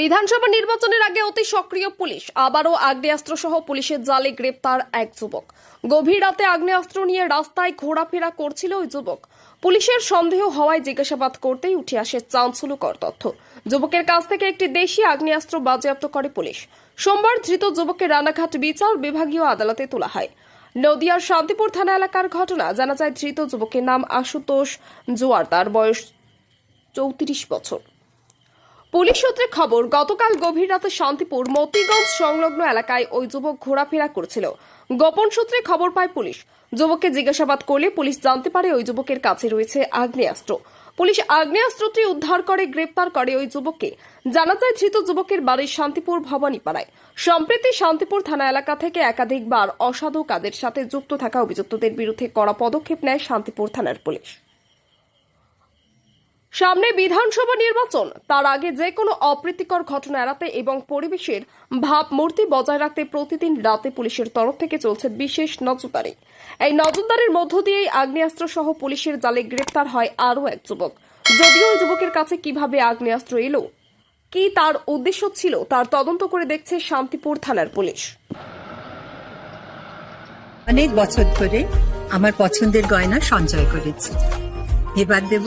বিধানসভা নির্বাচনের আগে অতি সক্রিয় পুলিশ, আবারও আগ্নেয়াস্ত্র সহ পুলিশের জালে গ্রেপ্তার এক যুবক। গভীর রাতে আগ্নেয়াস্ত্র নিয়ে রাস্তায় ঘোরাফেরা করছিল ওই যুবক। পুলিশের সন্দেহ হওয়ায় জিজ্ঞাসাবাদ করতেই উঠে আসে চাঞ্চল্যকর তথ্য। যুবকের কাছ থেকে একটি দেশি আগ্নেয়াস্ত্র বাজেয়াপ্ত করে পুলিশ। সোমবার ধৃত যুবককে রানাঘাট বিচার বিভাগীয় আদালতে তোলা হয়। নদিয়ার শান্তিপুর থানা এলাকার ঘটনা জানা যায়, ধৃত যুবকের নাম আশুতোষ জোয়ার তার বয়স চৌত্রিশ বছর। পুলিশ সূত্রে খবর, গতকাল গভীর রাতে শান্তিপুর মতিগঞ্জ সংলগ্ন এলাকায় ওই যুবক ঘোরাফেরা করছিল। গোপন সূত্রে খবর পায় পুলিশ। যুবককে জিজ্ঞাসাবাদ করলে পুলিশ জানতে পারে ওই যুবকের কাছে রয়েছে আগ্নেয়াস্ত্র। পুলিশ আগ্নেয়াস্ত্রটি উদ্ধার করে, গ্রেপ্তার করে ওই যুবককে। জানা যায়, ধৃত যুবকের বাড়ি শান্তিপুর ভবানীপাড়ায়। সম্প্রতি শান্তিপুর থানা এলাকা থেকে একাধিকবার অসাধু কাজের সাথে যুক্ত থাকা অভিযুক্তদের বিরুদ্ধে কড়া পদক্ষেপ নেয় শান্তিপুর থানার পুলিশ। সামনে বিধানসভা নির্বাচন। তার আগে যে কোনো অপ্রীতিকর ঘটনা এড়াতে এবং পরিবেশের ভাবমূর্তি বজায় রাখতে প্রতিদিন রাতে পুলিশের তরফ থেকে চলছে বিশেষ নজরদারি। এই নজরদারির মধ্য দিয়েই আগ্নেয়াস্ত্র সহ পুলিশের জালে গ্রেপ্তার হয় আরও এক যুবক। যদিও ওই যুবকের কাছে কীভাবে আগ্নেয়াস্ত্র এলো, কি তার উদ্দেশ্য ছিল, তার তদন্ত করে দেখছে শান্তিপুর থানার পুলিশ। অনেক বছর ধরে আমার পছন্দের গয়না সঞ্চয় করেছি। এবার দেব